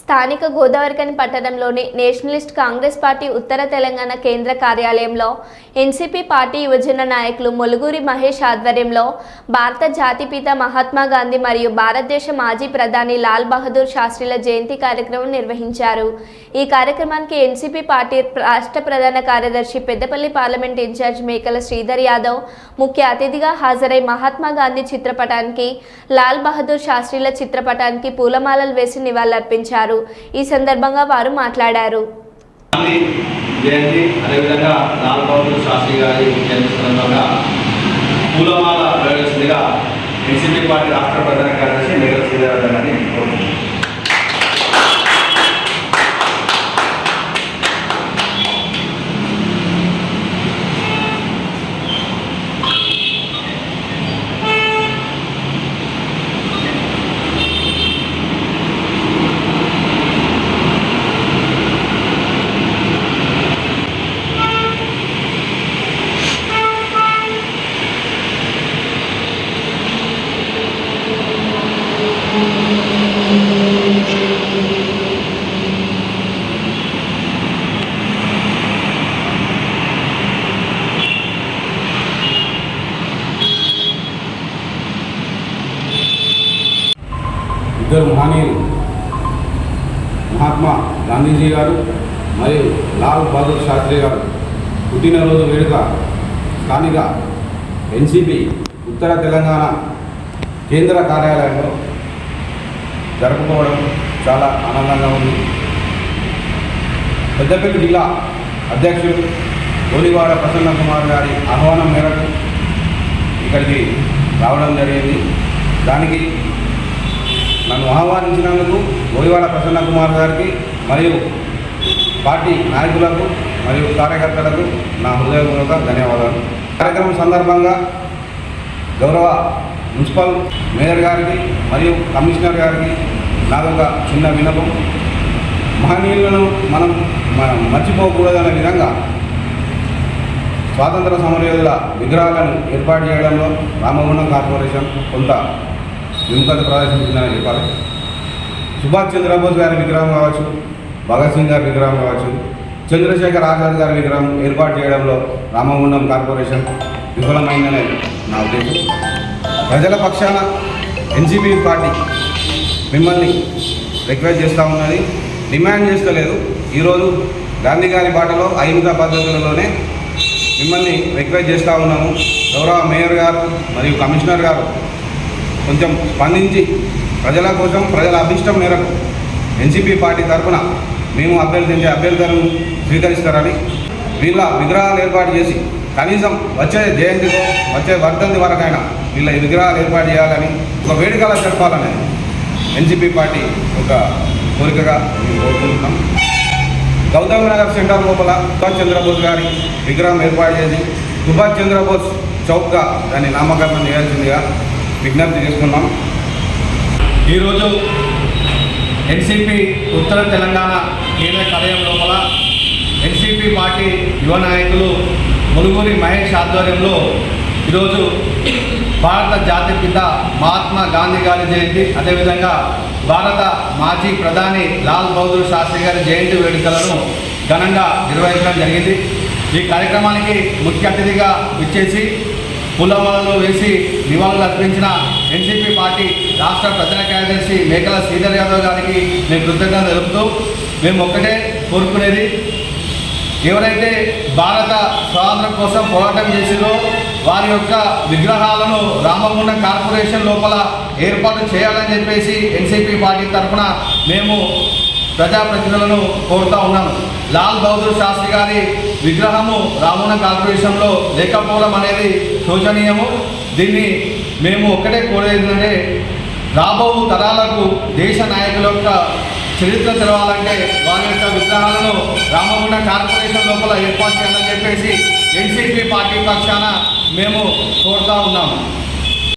స్థానిక గోదావరికని పట్టణంలోని నేషనలిస్ట్ కాంగ్రెస్ పార్టీ ఉత్తర తెలంగాణ కేంద్ర కార్యాలయంలో ఎన్సీపీ పార్టీ యువజన నాయకులు మొలుగురి మహేష్ ఆధ్వర్యంలో భారత జాతిపిత మహాత్మా గాంధీ మరియు భారతదేశ మాజీ ప్రధాని లాల్ బహదూర్ శాస్త్రిల జయంతి కార్యక్రమం నిర్వహించారు. ఈ కార్యక్రమానికి ఎన్సీపీ పార్టీ రాష్ట్ర ప్రధాన కార్యదర్శి పెద్దపల్లి పార్లమెంట్ ఇన్ఛార్జ్ మేకల శ్రీధర్ యాదవ్ ముఖ్య అతిథిగా హాజరై మహాత్మా గాంధీ చిత్రపటానికి లాల్ బహదూర్ శాస్త్రిల చిత్రపటానికి పూలమాలలు వేసి నివాళులర్పించారు. ఈ సందర్భంగా వారు మాట్లాడారు. జయంతి అదేవిధంగా లాల్ బహదూర్ శాస్త్రి గారి జయంతి సందర్భంగా పూలమాల ప్రవేశిందిగా ఎన్సీపీ పార్టీ రాష్ట్ర ప్రధాన కార్యదర్శి మేఘల శ్రీధర్ గారిని కోరుతున్నాను ఇద్దరు మహనీయులు మహాత్మా గాంధీజీ గారు మరియు లాల్ బహదూర్ శాస్త్రి గారు పుట్టినరోజు వేడుక స్థానిక ఎన్సిపి ఉత్తర తెలంగాణ కేంద్ర కార్యాలయంలో జరుపుకోవడం చాలా ఆనందంగా ఉంది. పెద్దపల్లి జిల్లా అధ్యక్షుడు గోలివాడ ప్రసన్న కుమార్ గారి ఆహ్వానం మేరకు ఇక్కడికి రావడం జరిగింది. దానికి నన్ను ఆహ్వానించినందుకు గోయవాడ ప్రసన్న కుమార్ గారికి మరియు పార్టీ నాయకులకు మరియు కార్యకర్తలకు నా హృదయపూర్వక ధన్యవాదాలు. కార్యక్రమం సందర్భంగా గౌరవ మున్సిపల్ మేయర్ గారికి మరియు కమిషనర్ గారికి నాదొక చిన్న వినపం మహనీయులను మనం మ- మర్చిపోకూడదనే విధంగా స్వాతంత్ర సమరయోధుల విగ్రహాలను ఏర్పాటు చేయడంలో రామగుండం కార్పొరేషన్ కొంత యువకత ప్రదర్శించినారని చెప్పాలి సుభాష్ చంద్రబోస్ గారి విగ్రహం కావచ్చు భగత్ సింగ్ గారి విగ్రహం కావచ్చు చంద్రశేఖర్ ఆజాద్ గారి విగ్రహం ఏర్పాటు చేయడంలో రామగుండం కార్పొరేషన్ విఫలమైందనే నా ఉద్దేశం. ప్రజల పక్షాన ఎన్సీపీ పార్టీ మిమ్మల్ని రిక్వెస్ట్ చేస్తూ ఉన్నది డిమాండ్ చేస్తలేదు. ఈరోజు గాంధీ గారి బాటలో అహింస పద్ధతులలోనే మిమ్మల్ని రిక్వెస్ట్ చేస్తూ ఉన్నాము. గౌరవ మేయర్ గారు మరియు కమిషనర్ గారు కొంచెం స్పందించి ప్రజల కోసం ప్రజల అభిష్టం మేరకు ఎన్సీపీ పార్టీ తరఫున మేము అభ్యర్థించే అభ్యర్థులను స్వీకరిస్తారని వీళ్ళ విగ్రహాలు ఏర్పాటు చేసి కనీసం వచ్చే జయంతికో వచ్చే వర్ధంతి వరకైనా వీళ్ళ ఈ విగ్రహాలు ఏర్పాటు చేయాలని ఒక వేడుకలా జరపాలని ఎన్సీపీ పార్టీ ఒక కోరికగా మేము కోరుకుంటున్నాం. గౌతమ్ నగర్ సెంటర్ లోపల సుభాష్ చంద్రబోస్ గారి విగ్రహం ఏర్పాటు చేసి సుభాష్ చంద్రబోస్ చౌక్గా దాన్ని నామకరణం చేయాల్సిందిగా విజ్ఞప్తి చేసుకున్నాం. ఈరోజు ఎన్సిపి ఉత్తర తెలంగాణ కేంద్ర కార్యాలయం లోపల ఎన్సిపి పార్టీ యువ నాయకులు ములుగురి మహేష్ ఆధ్వర్యంలో ఈరోజు భారత జాతి పిత మహాత్మా గాంధీ గారి జయంతి. అదేవిధంగా భారత మాజీ ప్రధాని లాల్ బహదూర్ శాస్త్రి గారి జయంతి వేడుకలను ఘనంగా నిర్వహించడం జరిగింది. ఈ కార్యక్రమానికి ముఖ్య అతిథిగా ఇచ్చేసి పూలమాలను వేసి నివాళులు అర్పించిన ఎన్సీపీ పార్టీ రాష్ట్ర ప్రధాన కార్యదర్శి మేకల శ్రీధర్ యాదవ్ గారికి నేను కృతజ్ఞత తెలుపుతూ మేము ఒక్కటే కోరుకునేది ఎవరైతే భారత స్వాతంత్రం కోసం పోరాటం చేసిరో వారి యొక్క విగ్రహాలను రామగుండం కార్పొరేషన్ లోపల ఏర్పాటు చేయాలని చెప్పేసి ఎన్సీపీ పార్టీ తరఫున మేము ప్రజాప్రతినిధులను కోరుతా ఉన్నాను. లాల్ బహదూర్ శాస్త్రి గారి విగ్రహము రామగుండం కార్పొరేషన్లో లేకపోవడం అనేది శోచనీయము. దీన్ని మేము ఒక్కటే కోరేదంటే రాబో తరాలకు దేశ నాయకుల యొక్క చరిత్ర తెలవాలంటే వారి యొక్క విగ్రహాలను రామగుండ కార్పొరేషన్ లోపల ఏర్పాటు చేయాలని చెప్పేసి ఎన్సీపీ పార్టీ పక్షాన మేము కోరుతా ఉన్నాము.